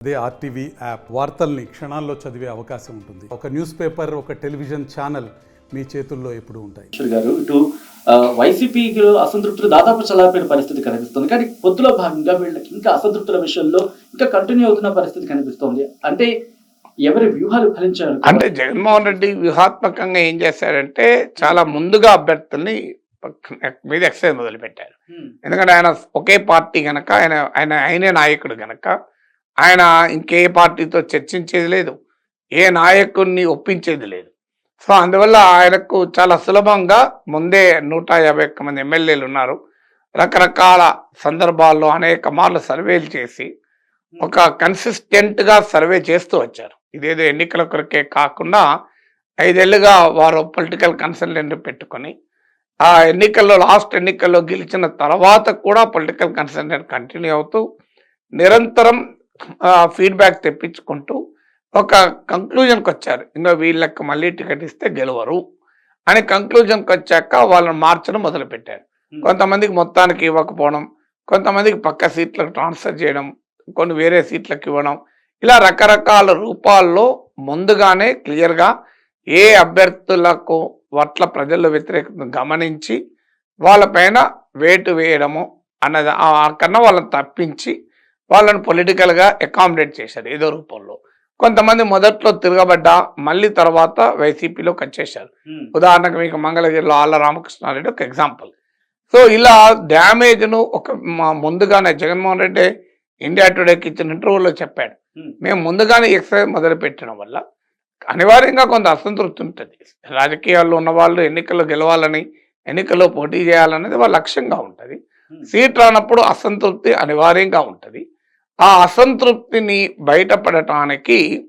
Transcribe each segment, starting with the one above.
అదే RTV app వార్తల్ని క్షణాల్లో చదివే అవకాశం ఉంటుంది. ఒక న్యూస్ పేపర్ ఒక టెలివిజన్ ఛానల్ మీ చేతుల్లో ఎప్పుడూ ఉంటాయి. గారు ఇటు ఆ, వైసీపీకి అసంతృప్తులు దాదాపు చల్లారిపోయిన పరిస్థితి కనిపిస్తుంది. కానీ పొత్తులో భాగంగా వీళ్ళకి ఇంకా అసంతృప్తుల విషయంలో ఇంకా కంటిన్యూ అవుతున్న పరిస్థితి కనిపిస్తోంది. అంటే ఎవరి వ్యూహాలు ఫలించారు? అంటే జగన్మోహన్ రెడ్డి వ్యూహాత్మకంగా ఏం చేశారంటే చాలా ముందుగా అభ్యర్థుల్ని పక్క- మీద ఎక్సైజ్ మొదలు పెట్టారు హ్మ్. ఎందుకంటే ఆయన ఒకే పార్టీ గనక ఆయన ఆయన ఆయనే నాయకుడు గనక ఆయన ఇంకే పార్టీతో చర్చించేది లేదు ఏ నాయకుడిని ఒప్పించేది లేదు. సో అందువల్ల ఆయనకు చాలా సులభంగా ముందే నూట యాభై ఒక్క మంది ఎమ్మెల్యేలు ఉన్నారు. రకరకాల సందర్భాల్లో అనేక మార్లు సర్వేలు చేసి ఒక కన్సిస్టెంట్గా సర్వే చేస్తూ వచ్చారు. ఇదేదో ఎన్నికల కొరకే కాకుండా ఐదేళ్ళుగా వారు పొలిటికల్ కన్సల్టెంట్ పెట్టుకొని ఆ ఎన్నికల్లో లాస్ట్ ఎన్నికల్లో గెలిచిన తర్వాత కూడా పొలిటికల్ కన్సల్టెంట్ కంటిన్యూ అవుతూ నిరంతరం ఫీడ్బ్యాక్ తెప్పించుకుంటూ ఒక కంక్లూజన్కి వచ్చారు ఇంకా వీళ్ళకి మళ్ళీ టికెట్ ఇస్తే గెలవరు అని కంక్లూజన్కి వచ్చాక వాళ్ళని మార్చడం మొదలుపెట్టారు. కొంతమందికి మొత్తానికి ఇవ్వకపోవడం కొంతమందికి పక్క సీట్లకు ట్రాన్స్ఫర్ చేయడం కొన్ని వేరే సీట్లకు ఇవ్వడం ఇలా రకరకాల రూపాల్లో ముందుగానే క్లియర్గా ఏ అభ్యర్థులకు పట్ల ప్రజల్లో వ్యతిరేకతను గమనించి వాళ్ళపైన వేటు వేయడము అన్నది ఆ కన్నా వాళ్ళని తప్పించి వాళ్ళని పొలిటికల్గా అకామిడేట్ చేశారు ఏదో రూపంలో. కొంతమంది మొదట్లో తిరగబడ్డా మళ్ళీ తర్వాత వైసీపీలోకి వచ్చేసారు హ్మ్. ఉదాహరణకు మీకు మంగళగిరిలో ఆళ్ళ రామకృష్ణారెడ్డి ఒక ఎగ్జాంపుల్ సో ఇలా డ్యామేజ్ను ఒక మా- ముందుగానే జగన్మోహన్ రెడ్డి ఇండియా టుడేకి ఇచ్చిన ఇంటర్వ్యూలో చెప్పాడు. హ్మ్. మేము ముందుగానే ఎక్సైజ్ మొదలు పెట్టడం వల్ల అనివార్యంగా కొంత అసంతృప్తి ఉంటుంది. రాజకీయాల్లో ఉన్న వాళ్ళు ఎన్నికల్లో గెలవాలని ఎన్నికల్లో పోటీ చేయాలనేది వాళ్ళ లక్ష్యంగా ఉంటుంది. హ్మ్. సీట్ రానప్పుడు అసంతృప్తి అనివార్యంగా ఉంటుంది. ఆ అసంతృప్తిని బయటపడటానికి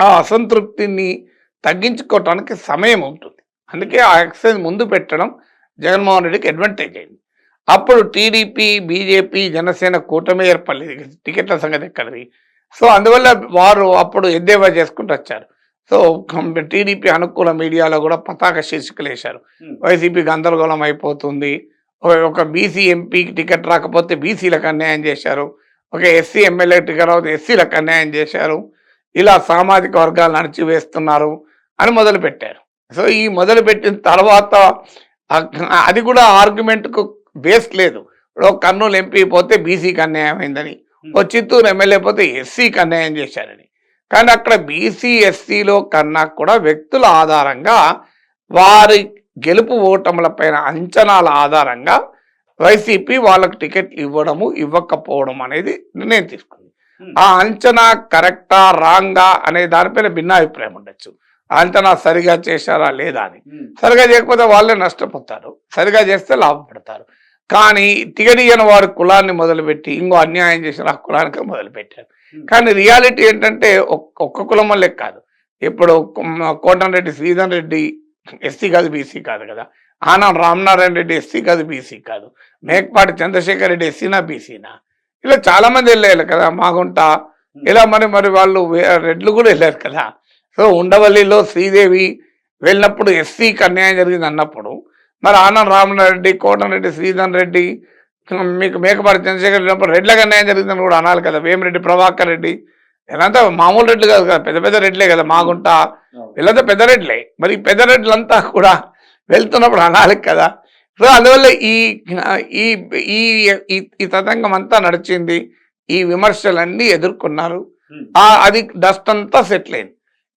ఆ అసంతృప్తిని తగ్గించుకోవటానికి సమయం ఉంటుంది. అందుకే ఆ ఎక్సైజ్ ముందు పెట్టడం జగన్మోహన్ రెడ్డికి అడ్వాంటేజ్ అయింది. అప్పుడు టీడీపీ బీజేపీ జనసేన కూటమి ఏర్పడలేదు. టికెట్ల సంగతి ఎక్కడిది? సో అందువల్ల వారు అప్పుడు ఎద్దేవా చేసుకుంటూ వచ్చారు. సో టీడీపీ అనుకూల మీడియాలో కూడా పతాక శీర్షికలు వేశారు. వైసీపీ గందరగోళం అయిపోతుంది. ఒక- ఒక బీసీ ఎంపీకి టికెట్ రాకపోతే బీసీలకు అన్యాయం చేశారు. ఒక ఎస్సీ ఎమ్మెల్యే టికెట్ ఎస్సీలకు అన్యాయం చేశారు. ఇలా సామాజిక వర్గాలు అణచివేస్తున్నారు అని మొదలు పెట్టారు సో ఈ మొదలు పెట్టిన తర్వాత అది కూడా ఆర్గ్యుమెంట్కు బేస్ లేదు. ఒక కర్నూలు ఎంపీ పోతే బీసీకి అన్యాయం అయిందని ఓ చిత్తూరు ఎమ్మెల్యే పోతే ఎస్సీకి అన్యాయం చేశారని. కానీ అక్కడ బీసీ ఎస్సీలో కన్నా కూడా వ్యక్తుల ఆధారంగా వారి గెలుపు ఓటముల పైన అంచనాల ఆధారంగా వైసీపీ వాళ్ళకు టికెట్లు ఇవ్వడము ఇవ్వకపోవడం అనేది నిర్ణయం తీసుకుంది. ఆ అంచనా కరెక్టా రాంగా అనే దానిపైన భిన్నాభిప్రాయం ఉండొచ్చు. ఆ అంచనా సరిగా చేశారా లేదా అని. సరిగా చేయకపోతే వాళ్ళే నష్టపోతారు. సరిగా చేస్తే లాభపడతారు కానీ తిగడియని వారి కులాన్ని మొదలుపెట్టి ఇంకో అన్యాయం చేసిన ఆ కులానికి మొదలుపెట్టారు. కానీ రియాలిటీ ఏంటంటే ఒక్- ఒక్క కులం వల్లే కాదు. ఇప్పుడు కొమ్- కోటంరెడ్డి శ్రీధర్ రెడ్డి ఎస్సీ కాదు బీసీ కాదు కదా. ఆనం రామనారాయణ రెడ్డి ఎస్సీ కాదు బీసీ కాదు. మేకపాటి చంద్రశేఖర్ రెడ్డి ఎస్సీనా బీసీనా? ఇలా చాలా మంది వెళ్ళారు కదా మాగుంట. ఇలా మరి మరి వాళ్ళు రెడ్లు కూడా వెళ్ళారు కదా. సో ఉండవల్లిలో శ్రీదేవి వెళ్ళినప్పుడు ఎస్సీకి అన్యాయం జరిగింది అన్నప్పుడు మరి ఆనం రామనారెడ్డి కోటంరెడ్డి శ్రీధర్ రెడ్డి మీకు మేకపాటి చంద్రశేఖర్ వెళ్ళినప్పుడు రెడ్లకు అన్యాయం జరిగిందని కూడా అనాలి కదా. వేమిరెడ్డి ప్రభాకర్ రెడ్డి. వీళ్ళంతా మామూలు రెడ్లు కాదు కదా పెద్ద పెద్ద రెడ్లే కదా మాగుంట. వీళ్ళంతా పెద్ద రెడ్లే. మరి పెద్ద రెడ్లంతా కూడా వెళ్తున్నప్పుడు అనాలి కదా. సో అందువల్ల ఈ ఈ ఈ తతంగం అంతా నడిచింది. ఈ విమర్శలన్నీ ఎదుర్కొన్నారు. అది డస్ట్ అంతా సెటిల్ అయింది.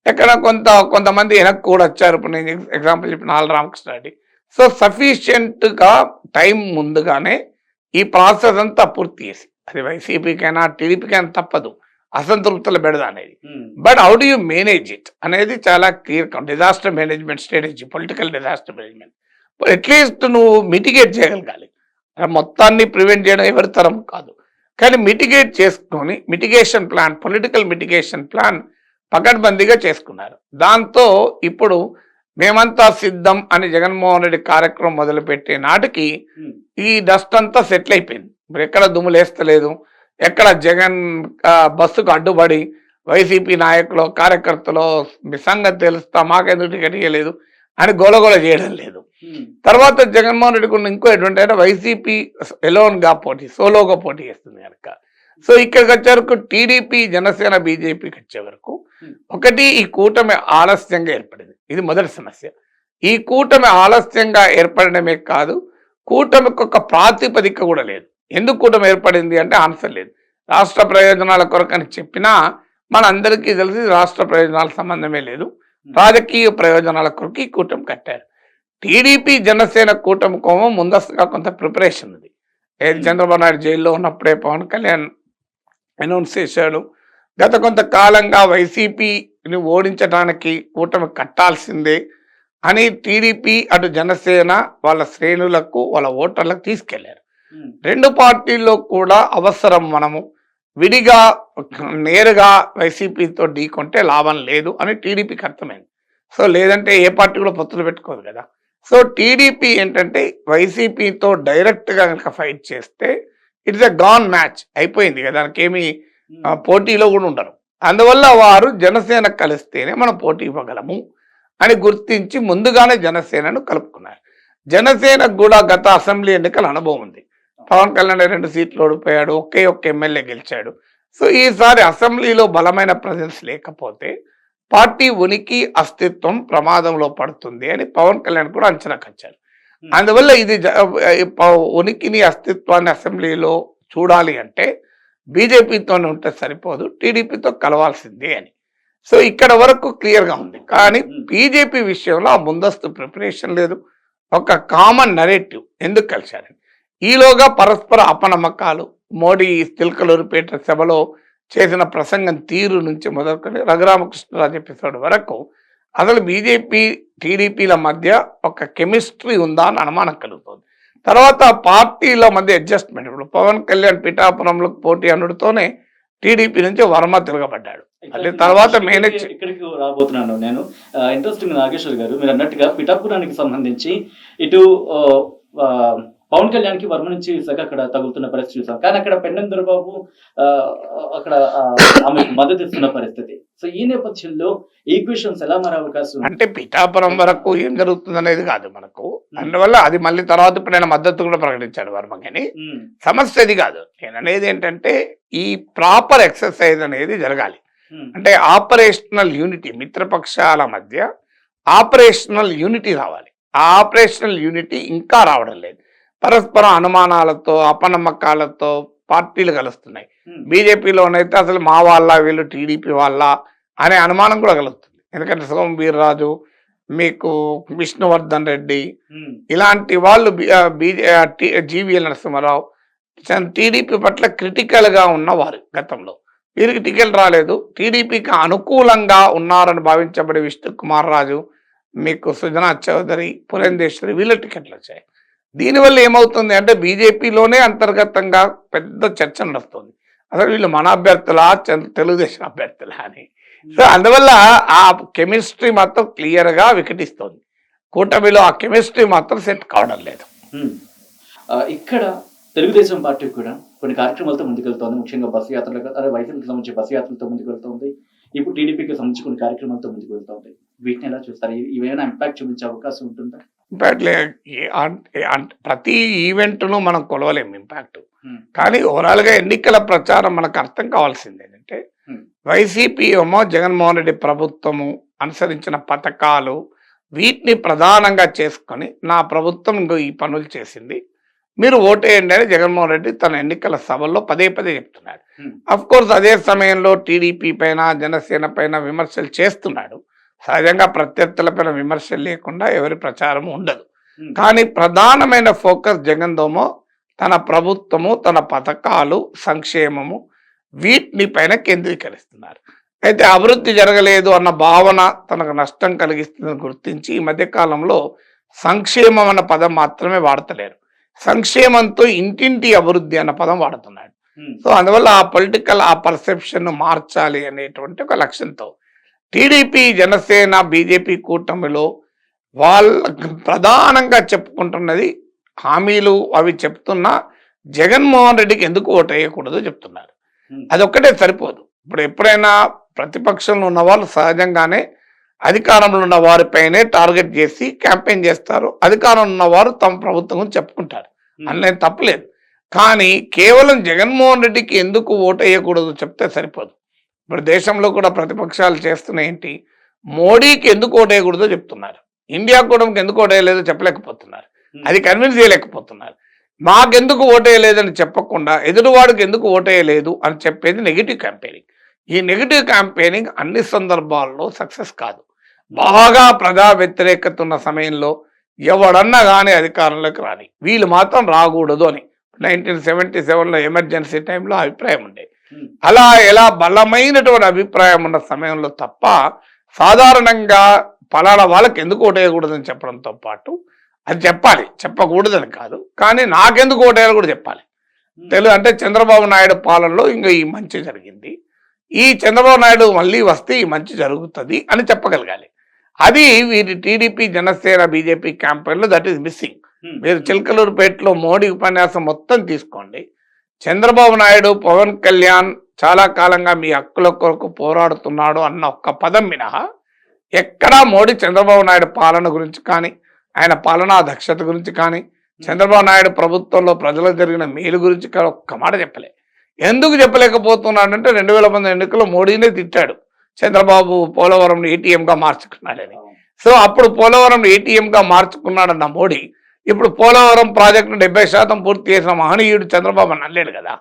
ఎక్కడ కొంత కొంతమంది వెనక్కి కూడా వచ్చారు. ఇప్పుడు నేను ఎగ్జాంపుల్ చెప్పిన ఆల్ రామకృష్ణారెడ్డి. సో సఫిషియెంట్గా టైం ముందుగానే ఈ ప్రాసెస్ అంతా పూర్తి చేసి అది వైసీపీకైనా టీడీపీకైనా తప్పదు. అసంతృప్తుల బెడద అనేది. But how do you manage it అనేది చాలా clear disaster management strategy political disaster management at least నువ్వు మిటిగేట్ చేయగలగాలి. మొత్తాన్ని ప్రివెంట్ చేయడం ఎవరి తరం కాదు. కానీ మిటిగేట్ చేసుకొని mitigation plan political mitigation plan పకడ్బందీగా చేసుకున్నారు. దాంతో ఇప్పుడు మేమంతా సిద్ధం అని జగన్మోహన్ రెడ్డి కార్యక్రమం మొదలుపెట్టే నాటికి హ్మ్. ఈ డస్ట్ అంతా సెటిల్ అయిపోయింది. ఇప్పుడు ఎక్కడ దుమ్ములేస్తలేదు. ఎక్కడ జగన్ బస్సుకు అడ్డుపడి వైసీపీ నాయకులు కార్యకర్తలు మీ సంగతి తెలుస్తా మాకెందుకు టికెట్ ఇవ్వలేదు అని గోలగోల చేయడం లేదు. తర్వాత జగన్మోహన్ రెడ్డికి ఉన్న ఇంకో ఎటువంటి అంటే వైసీపీ ఎలోన్గా పోటీ సోలోగా పోటీ చేస్తుంది కనుక. సో ఇక్కడికి వచ్చే వరకు టీడీపీ జనసేన బీజేపీకి వచ్చే వరకు. ఒకటి ఈ కూటమి ఆలస్యంగా ఏర్పడింది. ఇది మొదటి సమస్య. ఈ కూటమి ఆలస్యంగా ఏర్పడడమే కాదు కూటమికి ఒక ప్రాతిపదిక కూడా లేదు. ఎందుకు కూటమి ఏర్పడింది అంటే ఆన్సర్ లేదు. రాష్ట్ర ప్రయోజనాల కొరకని చెప్పినా మన అందరికీ తెలిసి రాష్ట్ర ప్రయోజనాల సంబంధమే లేదు. రాజకీయ ప్రయోజనాల కొరకు ఈ కూటమి కట్టారు. టీడీపీ జనసేన కూటమి కోమో ముందస్తుగా కొంత ప్రిపరేషన్ ఉంది. ఏది చంద్రబాబు నాయుడు జైల్లో ఉన్నప్పుడే పవన్ కళ్యాణ్ అనౌన్స్ చేశాడు. గత కొంతకాలంగా వైసీపీని ఓడించడానికి కూటమి కట్టాల్సిందే అని టీడీపీ అటు జనసేన వాళ్ళ శ్రేణులకు వాళ్ళ ఓటర్లకు తీసుకెళ్ళారు. రెండు పార్టీల్లో కూడా అవసరం మనము. విడిగా నేరుగా వైసీపీతో ఢీకొంటే లాభం లేదు అని టీడీపీకి అర్థమైంది. సో లేదంటే ఏ పార్టీ కూడా పొత్తులు పెట్టుకోదు కదా. సో టీడీపీ ఏంటంటే వైసీపీతో డైరెక్ట్గా కనుక ఫైట్ చేస్తే ఇట్స్ ఎ గాన్ మ్యాచ్ అయిపోయింది కదా. దానికి ఏమి పోటీలో కూడా ఉండరు. అందువల్ల వారు జనసేన కలిస్తేనే మనం పోటీ ఇవ్వగలము అని గుర్తించి ముందుగానే జనసేనను కలుపుకున్నారు. జనసేనకు కూడా గత అసెంబ్లీ ఎన్నికల అనుభవం ఉంది. పవన్ కళ్యాణ్ రెండు సీట్లు ఓడిపోయాడు ఒకే ఒక్క ఎమ్మెల్యే గెలిచాడు. సో ఈసారి అసెంబ్లీలో బలమైన ప్రజెన్స్ లేకపోతే పార్టీ ఉనికి అస్తిత్వం ప్రమాదంలో పడుతుంది అని పవన్ కళ్యాణ్ కూడా అంచనాకు వచ్చారు Hmm. అందువల్ల ఇది ఉనికిని అస్తిత్వాన్ని అసెంబ్లీలో చూడాలి అంటే బీజేపీతోనే ఉంటే సరిపోదు టీడీపీతో కలవాల్సిందే అని. సో ఇక్కడ వరకు క్లియర్గా ఉంది. కానీ. బీజేపీ విషయంలో ఆ ముందస్తు ప్రిపరేషన్ లేదు. ఒక కామన్ నరేటివ్ ఎందుకు కలిశారని. ఈలోగా పరస్పర అపనమ్మకాలు. మోడీ తిల్కలూరుపేట సభలో చేసిన ప్రసంగం తీరు నుంచి మొదలుకొని రఘురామకృష్ణరాజు ఎపిసోడ్ వరకు అసలు బీజేపీ టీడీపీల మధ్య ఒక కెమిస్ట్రీ ఉందా అని అనుమానం కలుగుతుంది. తర్వాత పార్టీల మధ్య అడ్జస్ట్మెంట్. ఇప్పుడు పవన్ కళ్యాణ్ పిఠాపురంలో పోటీ అనుడితోనే టీడీపీ నుంచి వర్మ తిరగబడ్డాడు. మళ్ళీ తర్వాత మేనేజ్ ఇక్కడికి- రాబోతున్నాను నేను. ఇంట్రెస్టింగ్ నాగేశ్వర్ గారు మీరు అన్నట్టుగా పిఠాపురానికి సంబంధించి ఇటు పవన్ కళ్యాణ్కి వర్మ నుంచి సగ అక్కడ తగులుతున్న పరిస్థితి చూసాం. కానీ అక్కడ పెండం దొరబాబు ఆ, అక్కడ ఆమెకు మద్దతు ఇస్తున్న పరిస్థితి. సో ఈ నేపథ్యంలో ఈక్వేషన్స్ ఎలా మారే అవకాశం? అంటే పిఠాపురం వరకు ఏం జరుగుతుంది అనేది కాదు మనకు. అందువల్ల అది మళ్ళీ తర్వాత ఇప్పుడు ఆయన మద్దతు కూడా ప్రకటించాడు వర్మకి. ఉమ్, సమస్య అది కాదు. నేను అనేది ఏంటంటే ఈ ప్రాపర్ ఎక్సర్సైజ్ అనేది జరగాలి. అంటే ఆపరేషనల్ యూనిటీ మిత్రపక్షాల మధ్య ఆపరేషనల్ యూనిటీ రావాలి. ఆ ఆపరేషనల్ యూనిటీ ఇంకా రావడం లేదు. పరస్పర అనుమానాలతో అపనమ్మకాలతో పార్టీలు కలుస్తున్నాయి. బీజేపీలోనైతే అసలు మా వాళ్ళ వీళ్ళు టీడీపీ వాళ్ళ అనే అనుమానం కూడా కలుగుతుంది. ఎందుకంటే సోమ వీర్రాజు మీకు విష్ణువర్ధన్ రెడ్డి ఇలాంటి వాళ్ళు బీజే జీవీఎల్ నరసింహారావు టీడీపీ పట్ల క్రిటికల్గా ఉన్నవారు గతంలో. వీరికి టికెట్ రాలేదు. టీడీపీకి అనుకూలంగా ఉన్నారని భావించబడే విష్ణు కుమార్ రాజు మీకు సుజనా చౌదరి పురంధేశ్వరి వీళ్ళ టికెట్లు వచ్చాయి. దీనివల్ల ఏమవుతుంది అంటే బీజేపీలోనే అంతర్గతంగా పెద్ద చర్చ నడుస్తుంది. అసలు వీళ్ళు మన అభ్యర్థులా తెలుగుదేశం అభ్యర్థులా అని. సో అందువల్ల ఆ కెమిస్ట్రీ మాత్రం క్లియర్గా వికటిస్తోంది. కూటమిలో ఆ కెమిస్ట్రీ మాత్రం సెట్ కావడం లేదు. ఆ, ఇక్కడ తెలుగుదేశం పార్టీ కూడా కొన్ని కార్యక్రమాలతో ముందుకెళ్తోంది. ముఖ్యంగా బస్సు యాత్రలు అదే వైసీపీకి సంబంధించి బస్సు యాత్రలతో ముందుకు వెళ్తోంది ఇప్పుడు టీడీపీకి సంబంధించి కొన్ని కార్యక్రమాలతో ముందుకు వెళ్తోంది వీటిని ఎలా చూస్తారు? ఇవి- ఇవేమైనా ఇంపాక్ట్ చూపించే అవకాశం ఉంటుందా? ఇంపాక్ట్ ప్రతి ఈవెంట్ను మనం కొలవలేము ఇంపాక్ట్ Hmm. కానీ ఓవరాల్గా ఎన్నికల ప్రచారం మనకు అర్థం కావాల్సింది ఏంటంటే Hmm. వైసీపీ ఏమో జగన్మోహన్ రెడ్డి ప్రభుత్వము అనుసరించిన పథకాలు వీటిని ప్రధానంగా చేసుకొని నా ప్రభుత్వం ఈ పనులు చేసింది మీరు ఓటేయండి అని జగన్మోహన్ రెడ్డి తన ఎన్నికల సభల్లో పదే పదే చెప్తున్నాడు Hmm. అఫ్ కోర్స్ అదే సమయంలో టీడీపీ పైన జనసేన పైన విమర్శలు చేస్తున్నాడు సహజంగా ప్రత్యర్థుల పైన విమర్శలు లేకుండా ఎవరి ప్రచారం ఉండదు. కానీ ప్రధానమైన ఫోకస్ జగన్ దోమో తన ప్రభుత్వము తన పథకాలు సంక్షేమము వీటిని పైన కేంద్రీకరిస్తున్నారు. అయితే అభివృద్ధి జరగలేదు అన్న భావన తనకు నష్టం కలిగిస్తుందని గుర్తించి ఈ మధ్య కాలంలో సంక్షేమం అన్న పదం మాత్రమే వాడతలేరు. సంక్షేమంతో ఇంటింటి అభివృద్ధి అన్న పదం వాడుతున్నాడు. సో అందువల్ల ఆ పొలిటికల్ ఆ పర్సెప్షన్ మార్చాలి అనేటువంటి ఒక లక్ష్యంతో టీడీపీ జనసేన బీజేపీ కూటమిలో వాళ్ళ ప్రధానంగా చెప్పుకుంటున్నది హామీలు అవి చెప్తున్నా జగన్మోహన్ రెడ్డికి ఎందుకు ఓటు వేయకూడదు చెప్తున్నారు అదొక్కటే సరిపోదు. ఇప్పుడు ఎప్పుడైనా ప్రతిపక్షంలో ఉన్న వాళ్ళు సహజంగానే అధికారంలో ఉన్న వారిపైనే టార్గెట్ చేసి క్యాంపెయిన్ చేస్తారు. అధికారంలో ఉన్న వారు తమ ప్రభుత్వం చెప్పుకుంటారు. అందులో తప్పలేదు కానీ కేవలం జగన్మోహన్ రెడ్డికి ఎందుకు ఓటు వేయకూడదు చెప్తే సరిపోదు. ఇప్పుడు దేశంలో కూడా ప్రతిపక్షాలు చేస్తున్న ఏంటి? మోడీకి ఎందుకు ఓటు వేయకూడదో చెప్తున్నారు. ఇండియా కూడా ఎందుకు ఓటు వేయలేదో చెప్పలేకపోతున్నారు అది కన్విన్స్ చేయలేకపోతున్నారు. మాకెందుకు ఓటేయలేదని చెప్పకుండా ఎదురువాడికి ఎందుకు ఓటేయలేదు అని చెప్పేది నెగిటివ్ క్యాంపెయినింగ్ ఈ నెగిటివ్ క్యాంపెయినింగ్ అన్ని సందర్భాల్లో సక్సెస్ కాదు. బాగా ప్రజా వ్యతిరేకత ఉన్న సమయంలో ఎవడన్నా కానీ అధికారంలోకి రాని వీళ్ళు మాత్రం రాకూడదు అని. నైన్టీన్ సెవెంటీ సెవెన్లో ఎమర్జెన్సీ టైంలో అభిప్రాయం ఉండే Hmm. అలా ఎలా బలమైనటువంటి అభిప్రాయం ఉన్న సమయంలో తప్ప సాధారణంగా పలానా వాళ్ళకి ఎందుకు ఓటేయకూడదని చెప్పడంతో పాటు అది చెప్పాలి చెప్పకూడదని కాదు. కానీ నాకెందుకు ఓటేయాలో కూడా చెప్పాలి. తెలుగు అంటే చంద్రబాబు నాయుడు పాలనలో ఇంకా ఈ మంచి జరిగింది. ఈ చంద్రబాబు నాయుడు మళ్ళీ వస్తే ఈ మంచి జరుగుతుంది అని చెప్పగలగాలి. అది వీరి టీడీపీ జనసేన బీజేపీ క్యాంపెయిన్లో దట్ ఈస్ మిస్సింగ్. మీరు చిలకలూరుపేటలో మోడీ ఉపన్యాసం మొత్తం తీసుకోండి. చంద్రబాబు నాయుడు పవన్ కళ్యాణ్ చాలా కాలంగా మీ హక్కుల కొరకు పోరాడుతున్నాడు అన్న ఒక్క పదం మినహా ఎక్కడా మోడీ చంద్రబాబు నాయుడు పాలన గురించి కానీ ఆయన పాలనా దక్షత గురించి కానీ చంద్రబాబు నాయుడు ప్రభుత్వంలో ప్రజలకు జరిగిన మేలు గురించి కానీ ఒక్క మాట చెప్పలే. ఎందుకు చెప్పలేకపోతున్నాడంటే రెండు వేల మంది ఎన్నికల్లో మోడీనే తిట్టాడు. చంద్రబాబు పోలవరం ఏటీఎంగా మార్చుకున్నాడని. సో అప్పుడు పోలవరం ఏటీఎంగా మార్చుకున్నాడన్న మోడీ ఇప్పుడు పోలవరం ప్రాజెక్టును డెబ్బై శాతం పూర్తి చేసిన మహనీయుడు చంద్రబాబు అని అనలేడు కదా.